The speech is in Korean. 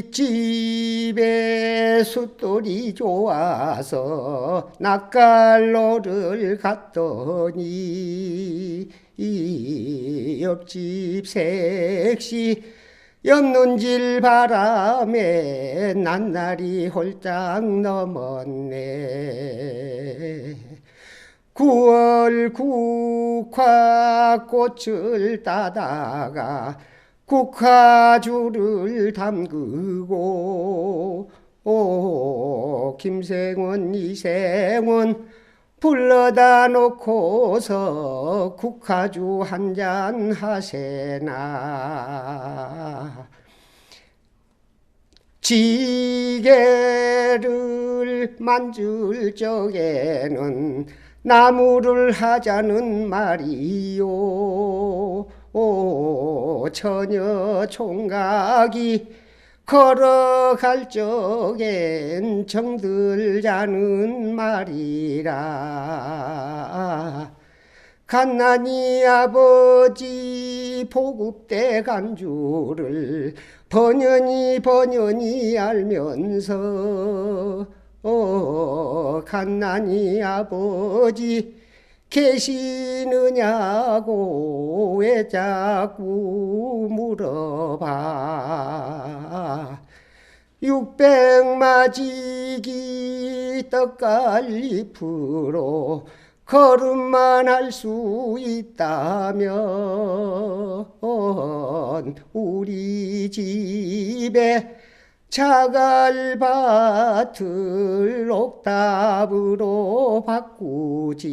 뒷집에 숫돌이 좋아서 낯갈로를 갔더니 이 옆집 색시 옆눈질 바람에 낱날이 홀짝 넘었네. 9월 국화 꽃을 따다가 국화주를 담그고 오 김생원 이생원 불러다 놓고서 국화주 한 잔 하세나. 지게를 만질 적에는 나무를 하자는 말이요. 오 처녀 총각이 걸어갈 적엔 정들자는 말이라. 갓난이 아버지 보급대 간 줄을 번연히 번연히 알면서 어 갓난이 아버지 계시느냐고 왜 자꾸 물어봐. 육백마지기 떡갈잎으로 걸음만 할 수 있다면 우리 집에 자갈밭을 옥탑으로 바꾸지